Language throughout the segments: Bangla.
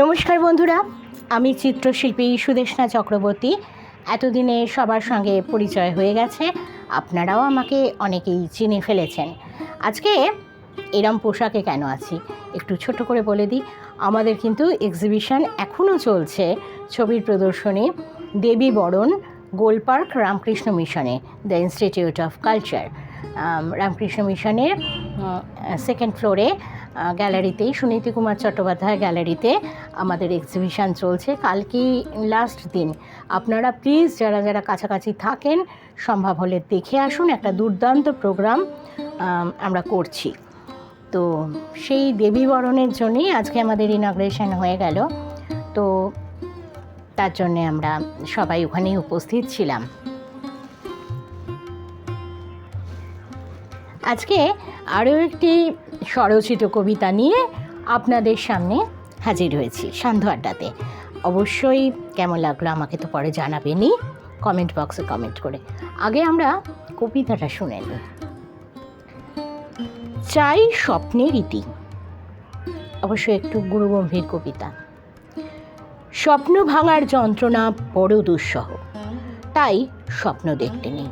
নমস্কার বন্ধুরা, আমি চিত্রশিল্পী সুদেশনা চক্রবর্তী। এতদিনে সবার সঙ্গে পরিচয় হয়ে গেছে, আপনারাও আমাকে অনেকেই চিনে ফেলেছেন। আজকে এরম পোশাকে কেন আছি? একটু ছোট করে বলে দিই, আমাদের কিন্তু এক্সিবিশন এখনও চলছে ছবির প্রদর্শনী দেবী বরণ গোলপার্ক রামকৃষ্ণ মিশনে, the institute of culture. Ramakrishna মিশনের সেকেন্ড ফ্লোরে গ্যালারিতেই সুনীতি কুমার চট্টোপাধ্যায় গ্যালারিতে আমাদের এক্সিবিশান চলছে। কালকেই লাস্ট দিন। আপনারা প্লিজ যারা যারা কাছাকাছি থাকেন, সম্ভব হলে দেখে আসুন, একটা দুর্দান্ত প্রোগ্রাম আমরা করছি। তো সেই দেবী বরণের জন্যেই আজকে আমাদের ইনাগ্রেশন হয়ে গেল। তো তার জন্যে আমরা সবাই ওখানেই উপস্থিত ছিলাম। আজকে আরও একটি স্বরচিত কবিতা নিয়ে আপনাদের সামনে হাজির হয়েছি সান্ধ্য আড্ডাতে। অবশ্যই কেমন লাগল আমাকে তো পরে জানাবেনই কমেন্ট বক্সে কমেন্ট করে। আগে আমরা কবিতাটা শুনে নিই। চাই স্বপ্নের ইতি। অবশ্যই একটু গুরুগম্ভীর কবিতা। স্বপ্ন ভাঙার যন্ত্রণা বড় দুঃসহ, তাই স্বপ্ন দেখতে নেই।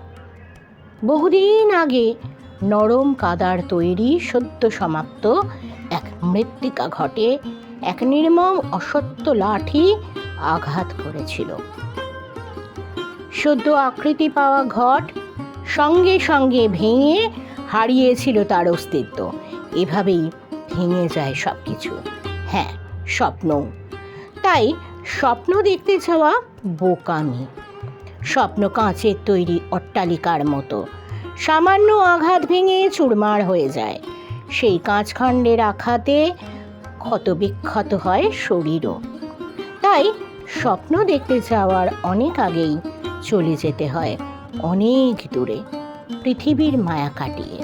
বহুদিন আগে নরম কাদার তৈরি সদ্য সমাপ্ত। এক মৃত্তিকা ঘটে, এক নির্মম অসত্য লাঠি আঘাত করেছিল। সদ্য আকৃতি পাওয়া ঘট সঙ্গে সঙ্গে ভেঙে হারিয়েছিল তার অস্তিত্ব। এভাবেই ভেঙে যায় সব কিছু হ্যাঁ স্বপ্ন। তাই স্বপ্ন দেখতে চাওয়া বোকামি। স্বপ্ন কাঁচের তৈরি অট্টালিকার মতো। সামান্য আঘাত ভেঙে চুরমার হয়ে যায়। সেই কাঁচখণ্ডের আঘাতে ক্ষতবিক্ষত হয় শরীরও। তাই স্বপ্ন দেখতে যাওয়ার অনেক আগেই চলে যেতে হয় অনেক দূরে, পৃথিবীর মায়া কাটিয়ে।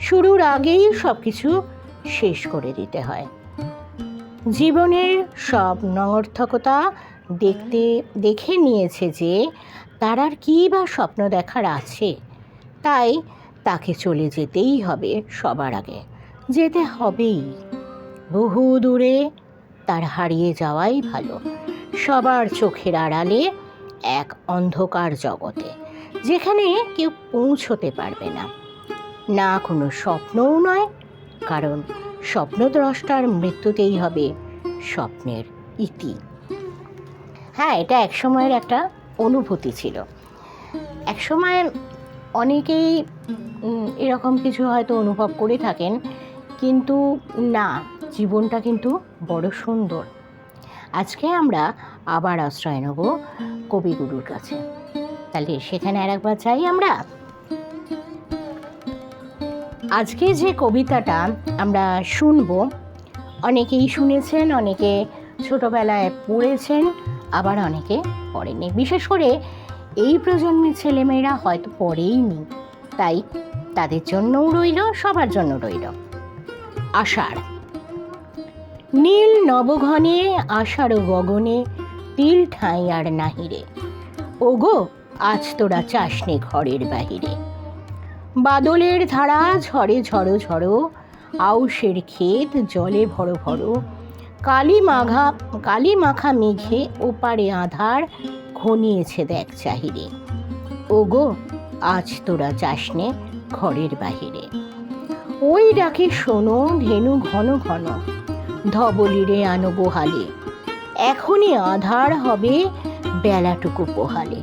শুরুর আগেই সব কিছু শেষ করে দিতে হয়। জীবনের সব নঙর্থকতা দেখতে, দেখে নিয়েছে যে, তার আর কী বা স্বপ্ন দেখার আছে? তাই তাকে চলে যেতেই হবে সবার আগে। যেতে হবেই। বহু দূরে তার হারিয়ে যাওয়াই ভালো। সবার চোখের আড়ালে এক অন্ধকার জগতে, যেখানে কেউ পৌঁছতে পারবে না। না কোনো স্বপ্নও নয়, কারণ স্বপ্নদ্রষ্টার মৃত্যুতেই হবে স্বপ্নের ইতি। হ্যাঁ এটা এক সময়ের একটা অনুভূতি ছিল। এক সময় অনেকেই এরকম কিছু হয়তো অনুভব করে থাকেন, কিন্তু না, জীবনটা কিন্তু বড় সুন্দর। আজকে আমরা আবার আশ্রয় নেব কবিগুরুর কাছে। তাহলে সেখানে আর একবার চাই আমরা। আজকে যে কবিতাটা আমরা শুনব, অনেকেই শুনেছেন, অনেকে ছোটবেলায় পড়েছেন, আবার অনেকে পড়েনি বিশেষ করে এই প্রজন্মের ছেলেমেয়েরা হয়তো পড়েইনি তাই তাদের জন্যও রইল, সবার জন্য রইল। আষাঢ়। নীল নবঘনে, আষাঢ় গগনে, তিল ঠাঁই আর নাহিরে। ওগো, আজ তোরা চাসনে ঘরের বাহিরে। বাদলের ধারা ঝড়ে ঝড়ো ঝড়ো, আউশের ক্ষেত জলে ভরো ভরো। কালী মাঘা কালী মাখা মেঘে ওপারে আধার ঘনিয়েছে দেখ চাহিরে। ওগো, আজ তোরা যাসনে ঘরের বাহিরে। ওই ডাকে শোনো ধেনু ঘন ঘন, ধবলিরে আনো গোহালে। এখনই আধার হবে বেলাটুকু পোহালে।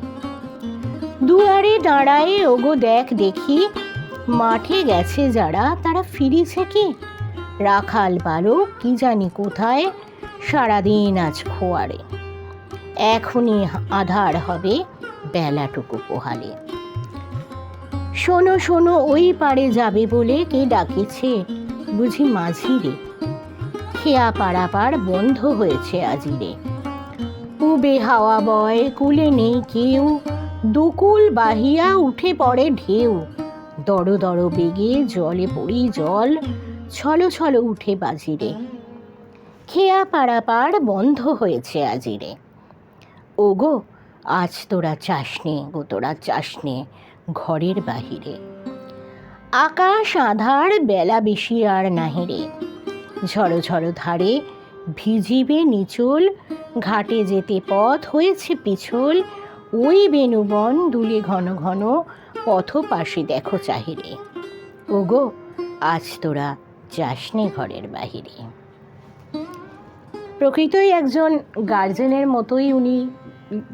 দুয়ারে দাঁড়ায়ে ওগো দেখ দেখি, মাঠে গেছে যারা, তারা ফিরেছে কি? রাখাল বালক কি জানি কোথায়, সারাদিন আজ খোয়ারে। এখনই আধার হবে বেলাটুকু পোহালে। শোনো শোনো, ওই পারে যাবে বলে কে ডাকেছে? বুঝি মাঝিরে। খেয়া পারাপার বন্ধ হয়েছে আজিরে। উবে হাওয়া বয়, কুলে নেই কেউ। দুকুল বাহিয়া উঠে পড়ে ঢেউ। দড় দড় বেগে জলে পড়ি জল। ছলো ছলো উঠে বাজিরে। খেয়া পারাপার বন্ধ হয়েছে আজিরে। ওগো, আজ তোরা চাসনে গো, তোরা চাসনে ঘরের বাহিরে। আকাশ আধার বেলা বেশি আর নাহিরে ঝড়ো ঝড়ো ধারে ভিজিবে নিচল, ঘাটে যেতে পথ হয়েছে পিছল। ওই বেনুবন দুলে ঘন ঘন পথ পাশে দেখো চাহিরে। ওগো, আজ তোরা যাসনে ঘরের বাহিরে। প্রকৃতই একজন গার্জেনের মতোই উনি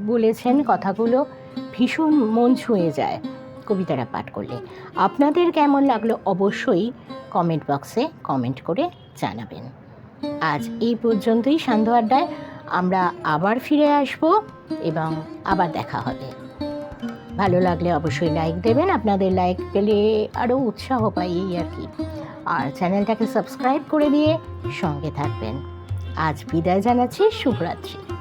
বলেছেন, কথাগুলো ভীষণ মন ছুঁয়ে যায় কবিতাটা পাঠ করলে। আপনাদের কেমন লাগল অবশ্যই কমেন্ট বক্সে কমেন্ট করে জানাবেন। আজ এই পর্যন্তই সান্ধ্য আড্ডায়। আমরা আবার ফিরে আসব এবং আবার দেখা হবে। ভালো লাগলে অবশ্যই লাইক দেবেন, আপনাদের লাইক পেলে আরও উৎসাহ পাই এই আর কি। আর চ্যানেলটাকে সাবস্ক্রাইব করে দিয়ে সঙ্গে থাকবেন। আজ বিদায় জানাচ্ছি, শুভরাত্রি।